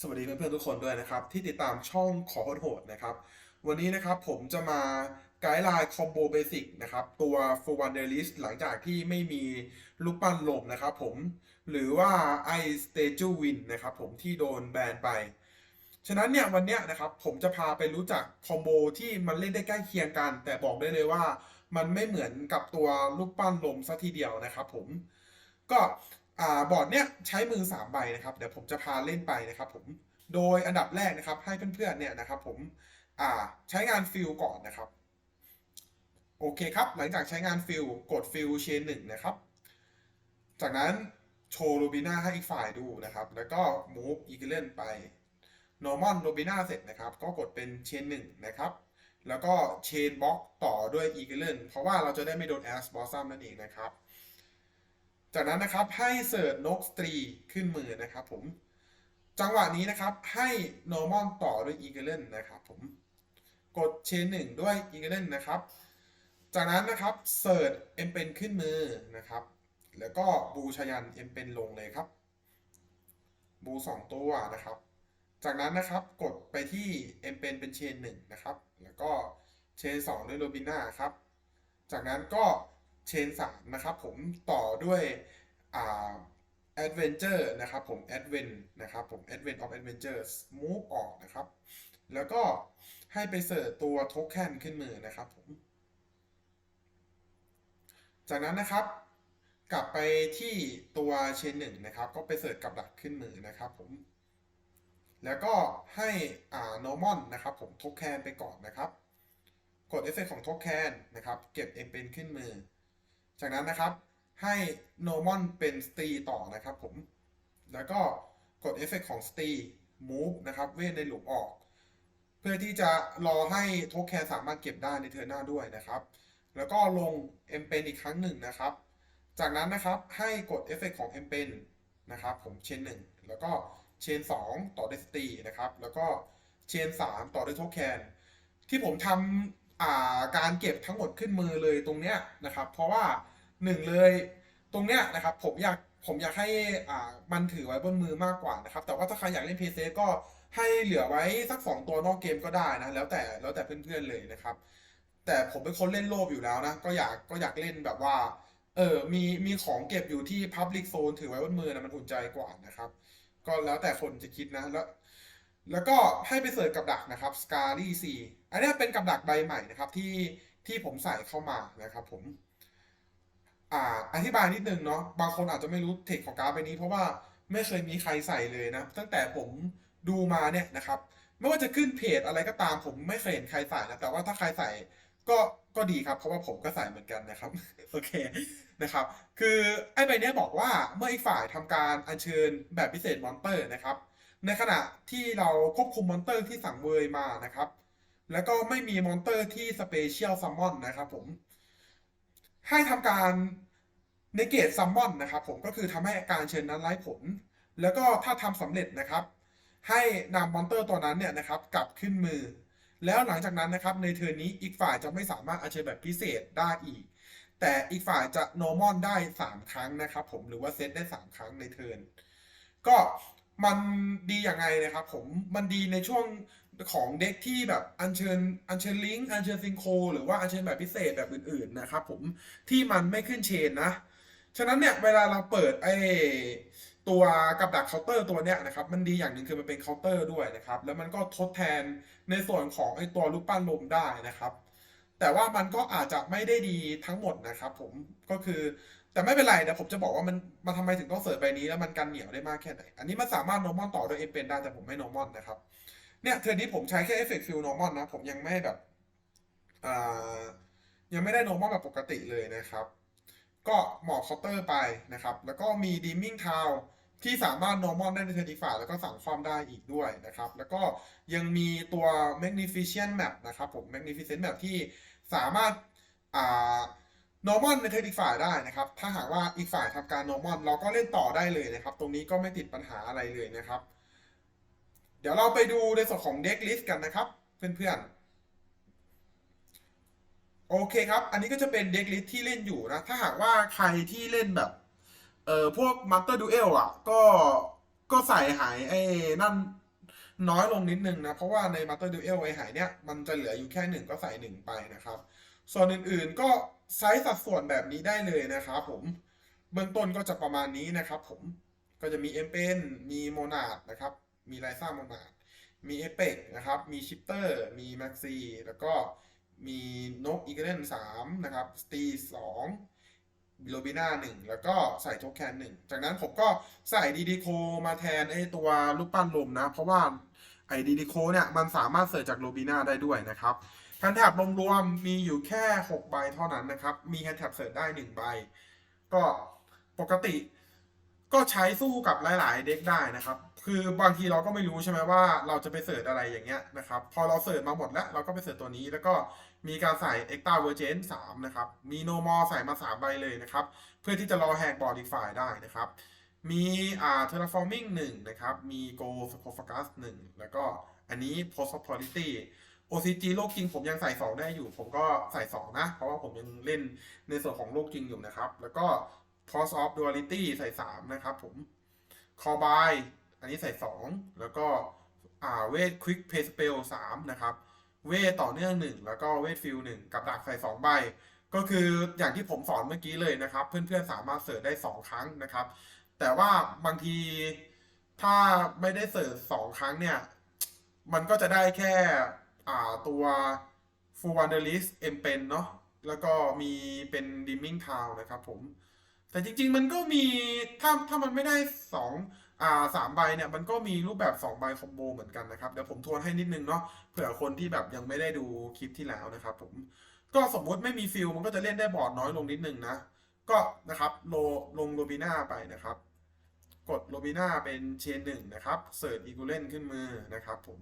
สวัสดีเพื่อนๆทุกคนด้วยนะครับ ที่ติดตามช่องขอโหดนะครับ วันนี้นะครับผมจะมาไกด์ไลน์คอมโบเบสิกนะครับ ตัว for one day list หลังจากที่ไม่มีลูกปั้นลมนะครับผม หรือว่า i s t a g e win นะครับผมที่โดนแบนไป ฉะนั้นเนี่ยวันเนี้ยนะครับผมจะพาไปรู้จักคอมโบที่มันเล่นได้ใกล้เคียงกัน แต่บอกได้เลยว่ามันไม่เหมือนกับตัวลูกปั้นลมซะทีเดียวนะครับผมก็ อ่าบอร์ดเนี้ยใช้มือ 3 ใบนะครับ เดี๋ยวผมจะพาเล่นไปนะครับผมโดยอันดับแรกนะครับ ให้เพื่อนๆเนี่ยนะครับ ผมอ่าใช้งานฟิลก่อนนะครับ โอเคครับ หลังจากใช้งานฟิลกดฟิลเชนหนึ่งนะครับ จากนั้นโชว์โรบิน่าให้อีกฝ่ายดูนะครับ แล้วก็มูฟอีกเล่นไปนอร์มอนโรบิน่าเสร็จนะครับ ก็กดเป็นเชนหนึ่งนะครับ แล้วก็เชนบล็อกต่อด้วยอีกเล่นเพราะว่าเราจะได้ไม่โดนแอสบอสซัมนั่นเองนะครับ จากนั้นนะครับให้เสิร์ชนกสตรีขึ้นมือนะครับผม จังหวะนี้นะครับให้ normal ต่อด้วยอีเกเลนนะครับผม กดเชนหนึ่งด้วยอีเกเลนนะครับ จากนั้นนะครับเสิร์ชเอ็มเป็นขึ้นมือนะครับ แล้วก็บูชยันเอ็มเป็นลงเลยครับ บูสองตัวนะครับ จากนั้นนะครับกดไปที่เอ็มเป็นเป็นเชนหนึ่งนะครับ แล้วก็เชนสองด้วยโรบิน่าครับ จากนั้นก็ เชนสามนะครับผมต่อด้วยอ่า Adventure นะครับผม Advent นะครับผม Advent of Adventures Move ออกนะครับ แล้วก็ให้ไปเสิร์ชตัวโทเค็นขึ้นมือนะครับผม จากนั้นนะครับ กลับไปที่ตัวเชนหนึ่งนะครับ ก็ไปเสิร์ชกับดักขึ้นมือนะครับผม แล้วก็ให้อ่า normal นะครับผมโทเค็นไปก่อนนะครับ กดเอฟเฟกของโทเค็นนะครับ เก็บเอ็มเป็นขึ้นมือ จากนั้นนะครับให้ normal เป็น s t ต่อนะครับผม แล้วก็กดเอฟเฟกของ s t move นะครับเวทในหลุมออก เพื่อที่จะรอให้โทเค็นสามารถเก็บได้ในเทอร์นหน้าด้วยนะครับ แล้วก็ลง m เป็นอีกครั้งหนึ่งนะครับ จากนั้นนะครับให้กดเอฟเฟกของ m เป็นนะครับผมเชนหนึ่งแล้วก็เชนสองต่อด้วย s t นะครับ แล้วก็เชนสามต่อด้วยโทเค็นที่ผมทำอ่า การเก็บทั้งหมดขึ้นมือเลยตรงเนี้ยนะครับ เพราะว่าหนึ่งเลยตรงเนี้ยนะครับผมอยากผมอยากให้อ่ามันถือไว้บนมือมากกว่านะครับ แต่ว่าถ้าใครอยากเล่นเพย์เซก็ให้เหลือไว้สักสองตัวนอกเกมก็ได้นะ แล้วแต่แล้วแต่เพื่อนๆเลยนะครับ แต่ผมเป็นคนเล่นโลภอยู่แล้วนะ ก็อยากก็อยากเล่นแบบว่าเออมีมีของเก็บอยู่ที่ Public Zone ถือไว้บนมือนะมันอุ่นใจกว่านะครับ ก็แล้วแต่คนจะคิดนะแล้ว แล้วก็ให้ไปเสิร์ชกับดักนะครับ s c a r y C อันนี้เป็นกับดักใบใหม่นะครับที่ที่ผมใส่เข้ามานะครับผมอ่าอธิบายนิดนึงเนาะบางคนอาจจะไม่รู้เทคของการ์ดใบนี้ เพราะว่าไม่เคยมีใครใส่เลยนะ ตั้งแต่ผมดูมาเนี่ยนะครับ ไม่ว่าจะขึ้นเพจอะไรก็ตามผมไม่เคยเห็นใครใส่นะแต่ว่าถ้าใครใส่ก็ก็ดีครับเพราะว่าผมก็ใส่เหมือนกันนะครับโอเคนะครับ คือไอ้ใบเนี้ยบอกว่าเมื่ออีกฝ่ายทำการอัญเชิญแบบพิเศษมอนเตอร์นะครับ ในขณะที่เราควบคุมมอนเตอร์ที่สั่งเวยมานะครับ แล้วก็ไม่มีมอนเตอร์ที่สเปเชียลซัมมอนนะครับผม ให้ทำการเนเกตซัมมอนนะครับผมก็คือทำให้การเชิญนั้นไร้ผล แล้วก็ถ้าทำสำเร็จนะครับ ให้นำมอนเตอร์ตัวนั้นเนี่ยนะครับกลับขึ้นมือ แล้วหลังจากนั้นนะครับในเทิร์นนี้อีกฝ่ายจะไม่สามารถอัญเชิญแบบพิเศษได้อีก แต่อีกฝ่ายจะ normal ได้ 3 ครั้งนะครับผมหรือว่าเซตได้ 3 ครั้งในเทิร์นก็ มันดีอยังไงนะครับ ผมมันดีในช่วงของเด็กที่แบบอัญเชิญอัญเชิญลิงก์อัญเชิญซิงโคหรือว่าอัญเชิญแบบพิเศษแบบอื่นๆนะครับผมที่มันไม่ขึ้นเชนนะฉะนั้นเนี่ยเวลาเราเปิดไอตัวกับดักเคาน์เตอร์ตัวเนี้ยนะครับมันดีอย่างหนึ่งคือมันเป็นเคาน์เตอร์ด้วยนะครับ แล้วมันก็ทดแทนในส่วนของไอตัวลูกปั้นลมได้นะครับ แต่ว่ามันก็อาจจะไม่ได้ดีทั้งหมดนะครับ ผมก็คือ แต่ไม่เป็นไรเดี๋ยวผมจะบอกว่ามันมาทำไมถึงต้องเสิร์ชใบนี้แล้วมันกันเหนียวได้มากแค่ไหน อันนี้มันสามารถ normal ต่อโดยเอเป็นได้แต่ผมไม่ normal นะครับเนี่ยเทอร์นี้ผมใช้แค่ effect fill normal นะ ผมยังไม่แบบอ่ายังไม่ได้ normal แบบปกติเลยนะครับ ก็หมอบเคาน์เตอร์ไปนะครับ แล้วก็มี dimming town ที่สามารถ normal ได้ในเทอร์นอีกฝ่าแล้วก็สั่งความได้อีกด้วยนะครับ แล้วก็ยังมีตัว magnificent map นะครับผม magnificent map ที่สามารถอ่า normal ในเทิร์นอีกฝ่ายได้นะครับ ถ้าหากว่าอีกฝ่ายทำการ normal เราก็เล่นต่อได้เลยนะครับ ตรงนี้ก็ไม่ติดปัญหาอะไรเลยนะครับ เดี๋ยวเราไปดูในส่วนของ deck list กันนะครับเพื่อนๆ โอเคครับ อันนี้ก็จะเป็น deck list ที่เล่นอยู่นะ ถ้าหากว่าใครที่เล่นแบบเอ่อพวก Master Duel อะ ก็ก็ใส่หายไอ้นั่นน้อยลงนิดนึงนะ เพราะว่าใน Master Duel ไอหายเนี่ยมันจะเหลืออยู่แค่หนึ่งก็ใส่หนึ่งไปนะครับ ส่วนอื่นๆก็ ไซส์สัดส่วนแบบนี้ได้เลยนะครับผมเบื้องต้นก็จะประมาณนี้นะครับผมก็จะมีเอ p เปนมีโมนาดนะครับ มีไลซ่าโมนาดมีเอเปกนะครับ มีชิปเตอร์ มีแม็กซีแล้วก็มีนกอีเกเ n นสามนะครับสตีสองบิโลบิน่าหนึ่งแล้วก็ใส่โทแคนหนึ่งจากนั้นผมก็ใส่ดีดีโคมาแทนไอตัวลูกปั้นลมนะ เพราะว่าไอดีดีโคเนี่ยมันสามารถเสิร์ชจากโรบิน่าได้ด้วยนะครับ แฮนด์แท็บรวมๆมีอยู่แค่ 6 ใบเท่านั้นนะครับ มีแฮนด์แท็บเสิร์ชได้ 1 ใบ ก็ปกติก็ใช้สู้กับหลาย ๆ เด็กได้นะครับ คือบางทีเราก็ไม่รู้ใช่ไหมว่าเราจะไปเสิร์ชอะไรอย่างเงี้ยนะครับ พอเราเสิร์ชมาหมดแล้วเราก็ไปเสิร์ชตัวนี้ แล้วก็มีการใส่ Extra Virgin 3นะครับ มี No More ใส่มา 3 ใบเลยนะครับ เพื่อที่จะรอแหกบอร์ดอีกฝ่ายได้นะครับ มีอ่า Terraforming 1นะครับ มี Go Sarcophagus 1แล้วก็อันนี้ Post Prosperity OCG โลกจริงผมยังใส่ 2 ได้อยู่ ผมก็ใส่ 2 นะ เพราะว่าผมยังเล่นในส่วนของโลกจริงอยู่นะครับ แล้วก็ Force of Duality ใส่ 3 นะครับผม Corbine อันนี้ใส่ 2 แล้วก็อาเวท Quick Pay Spell 3 นะครับ เวทต่อเนื่อง 1 แล้วก็เวทฟิล1กับดักใส่ 2 ใบ ก็คืออย่างที่ผมสอนเมื่อกี้เลยนะครับ เพื่อนๆสามารถเสิร์ชได้ 2 ครั้งนะครับ แต่ว่าบางทีถ้าไม่ได้เสิร์ช2ครั้งเนี่ย มันก็จะได้แค่ อ่าตัว Full Wanderlist M เป็นเนาะแล้วก็มีเป็น Dimming Town นะครับผม แต่จริง ๆ มันก็มี ถ้าถ้ามันไม่ได้สองอ่าสามใบเนี่ย มันก็มีรูปแบบสองใบคอมโบเหมือนกันนะครับ เดี๋ยวผมทวนให้นิดนึงเนาะเผื่อคนที่แบบยังไม่ได้ดูคลิปที่แล้วนะครับผมก็สมมุติไม่มีฟิลมันก็จะเล่นได้บอร์ดน้อยลงนิดนึงนะ ก็นะครับโลลงโรบิน่าไปนะครับ กดโรบิน่าเป็นเชนหนึ่งนะครับเสิร์ชอีกูเลนขึ้นมือนะครับผม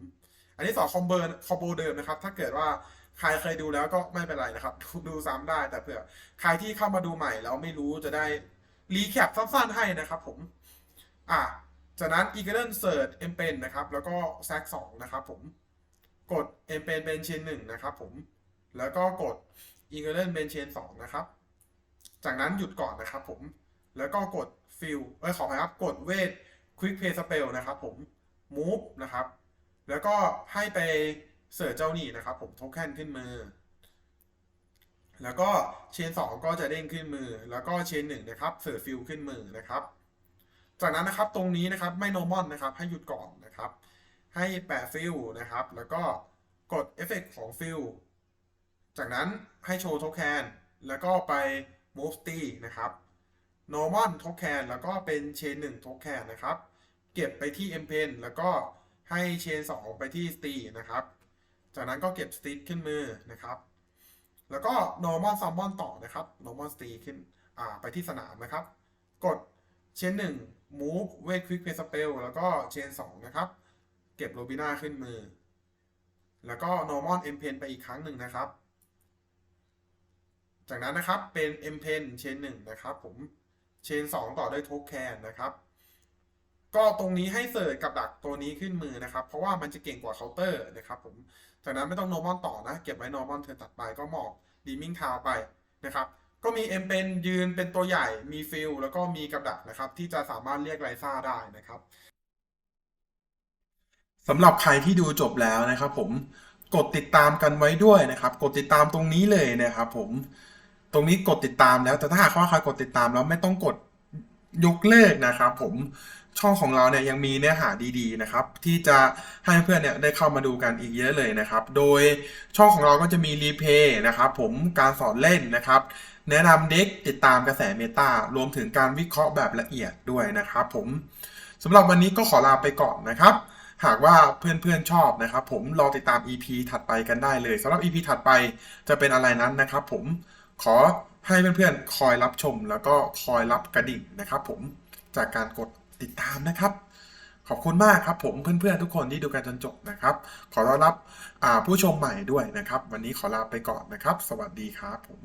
อันนี้สองคอมเบอร์คอมโบเดิมนะครับ ถ้าเกิดว่าใครเคยดูแล้วก็ไม่เป็นไรนะครับ ดูซ้ำได้แต่เผื่อใครที่เข้ามาดูใหม่แล้วไม่รู้จะได้รีแคปสั้นๆให้นะครับผม อะจากนั้น e a g l e Search m p e n นะครับ แล้วก็ s a c 2นะครับผม กด m p e n เป็นเชนหนึ่งนะครับผม แล้วก็กด e a g l e เป็นเชนสองนะครับ จากนั้นหยุดก่อนนะครับผม แล้วก็กด Fill เอ้ยขออภัยครับ กดเวท Quick Play Spell นะครับผม Move นะครับ แล้วก็ให้ไปเสิร์ชเจ้านี่นะครับ ผมโทเค็นขึ้นมือ แล้วก็เชน 2 ก็จะเด้งขึ้นมือ แล้วก็เชน1นะครับเสิร์ชฟิลขึ้นมือนะครับ จากนั้นนะครับตรงนี้นะครับไม่ normal นะครับ ให้หยุดก่อนนะครับ ให้แปะฟิลนะครับ แล้วก็กดเอฟเฟกของฟิลจากนั้นให้โชว์โทเค็นแล้วก็ไป move ตีนะครับ normal โทเค็นแล้วก็เป็นเชน1โทเค็นนะครับ เก็บไปที่ m p e n แล้วก็ ให้เชน2ไปที่สตีนะครับ จากนั้นก็เก็บสตีขึ้นมือนะครับ แล้วก็ normal summon ต่อนะครับ normal s t e ขึ้นอ่าไปที่สนามนะครับ กดเชน1 move wait quick play spell แล้วก็เชน2นะครับ เก็บโรบิน่าขึ้นมือ แล้วก็ normal m pen ไปอีกครั้งหนึ่งนะครับ จากนั้นนะครับเป็น m pen เชน1นะครับผมเชน2ต่อด้วยโทแคนนะครับ ก็ตรงนี้ให้เสิร์ชกับดักตัวนี้ขึ้นมือนะครับ เพราะว่ามันจะเก่งกว่าเคาน์เตอร์นะครับผมจากนั้นไม่ต้อง normal ต่อนะ เก็บไว้ normal เธอตัดไปก็หมอก dimming town ไปนะครับก็มี M เป็นยืนเป็นตัวใหญ่มีฟิลแล้วก็มีกับดักนะครับ ที่จะสามารถเรียกไรซ่าได้นะครับสำหรับใครที่ดูจบแล้วนะครับ ผมกดติดตามกันไว้ด้วยนะครับ กดติดตามตรงนี้เลยนะครับ ผมตรงนี้กดติดตามแล้วแต่ถ้าหากว่าใครกดติดตามแล้วไม่ต้องกด ยกเลิกนะครับ ผมช่องของเราเนี่ยยังมีเนื้อหาดีๆนะครับ ที่จะให้เพื่อนเนี่ยได้เข้ามาดูกันอีกเยอะเลยนะครับ โดยช่องของเราก็จะมีรีเพย์นะครับ ผมการสอนเล่นนะครับ แนะนำเด็กติดตามกระแสเมตารวมถึงการวิเคราะห์แบบละเอียดด้วยนะครับ ผมสำหรับวันนี้ก็ขอลาไปก่อนนะครับหากว่าเพื่อนๆชอบนะครับ ผมรอติดตาม EP ถัดไปกันได้เลยสำหรับ EP ถัดไปจะเป็นอะไรนั้นนะครับ ผมขอ ให้เพื่อนๆ คอยรับชมแล้วก็คอยรับกระดิ่งนะครับ ผมจากการกดติดตามนะครับ ขอบคุณมากครับ ผมเพื่อนๆทุกคนที่ดูกันจนจบนะครับ ขอต้อนรับผู้ชมใหม่ด้วยนะครับ วันนี้ขอลาไปก่อนนะครับ สวัสดีครับผม